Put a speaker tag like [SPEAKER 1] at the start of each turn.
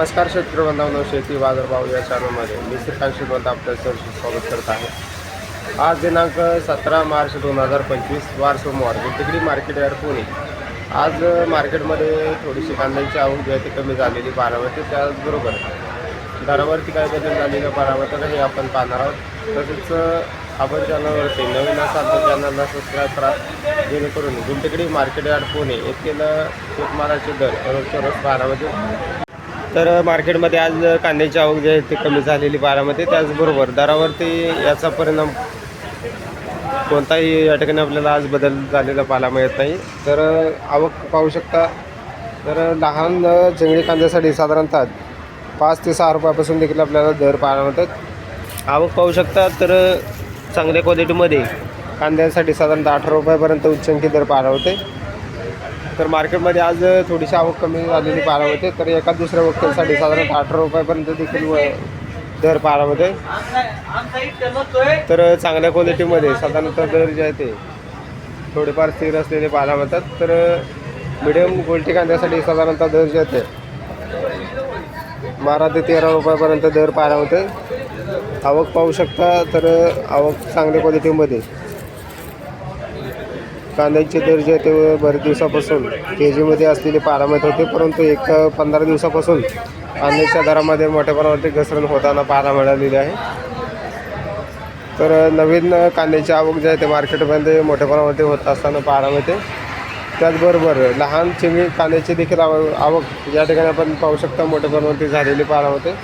[SPEAKER 1] नमस्कार शेतकरी बांधवांनो शेती बाजारभाव या चॅनलमध्ये मी श्रीकांत श्रीमंत आपल्या सहर्ष स्वागत करत आहे. आज दिनांक सतरा मार्च दोन हजार पंचवीस वार सोमवार गुंतगडी मार्केट यार्ड पुणे. आज मार्केटमध्ये थोडीशी कांद्यांची आवक जी आहे ती कमी झालेली बारामती त्याचबरोबर दरावरती काय बदल झालेलं बारामती हे आपण पाहणार आहोत. तसेच आपण चॅनलवरती नवीन असाल तर चॅनलला सबस्क्राईब करा जेणेकरून गुंतगडी मार्केट यार्ड पुणे येथील शेतमालाचे दर रोजच्या रोज बारामती तर मार्केटमध्ये आज कांद्याची आवक जी आहे ती कमी झालेली बारामध्ये त्याचबरोबर दरावरती याचा परिणाम कोणताही या ठिकाणी आपल्याला आज बदल झालेला पाहायला मिळत नाही. तर आवक पाहू शकता. तर लहान चिंगडी कांद्यासाठी साधारणतः पाच ते सहा रुपयापासून देखील आपल्याला दर पाहायला मिळतात. आवक पाहू शकता तर चांगल्या क्वालिटीमध्ये कांद्यासाठी साधारणतः अठरा रुपयापर्यंत उच्चांकी दर पाहायला होते तर मार्केटमध्ये आज थोडीशी आवक कमी झालेली पाहायला होते तर एका दुसऱ्या वक्तासाठी साधारणतः अठरा रुपयापर्यंत देखील व- दर पाहायला होते तर चांगल्या क्वालिटीमध्ये साधारणतः दर जे आहे ते थोडेफार स्थिर असलेले पाहायला मिळतात. तर मिडियम गोल्टी कांद्यासाठी साधारणतः दर जे आहे ते बारा ते तेरा रुपयापर्यंत दर पाहायला होते आवक पाहू शकता तर आवक चांगल्या क्वालिटीमध्ये कांद्याचे दर जे ते बरेच दिवसापासून के जीमध्ये असलेले पाहायला होते परंतु एक पंधरा दिवसापासून कांद्याच्या दरामध्ये मोठ्या प्रमाणावरती घसरण होताना पाहायला मिळालेली आहे. तर नवीन कांद्याची आवक जे आहे ते मार्केटमध्ये मोठ्या प्रमाणामध्ये होत असताना पाहायला मिळते. त्याचबरोबर लहान चिमी कांद्याची देखील आव आवक या ठिकाणी आपण पाहू शकता मोठ्या प्रमाणावरती झालेली पाहायला होते.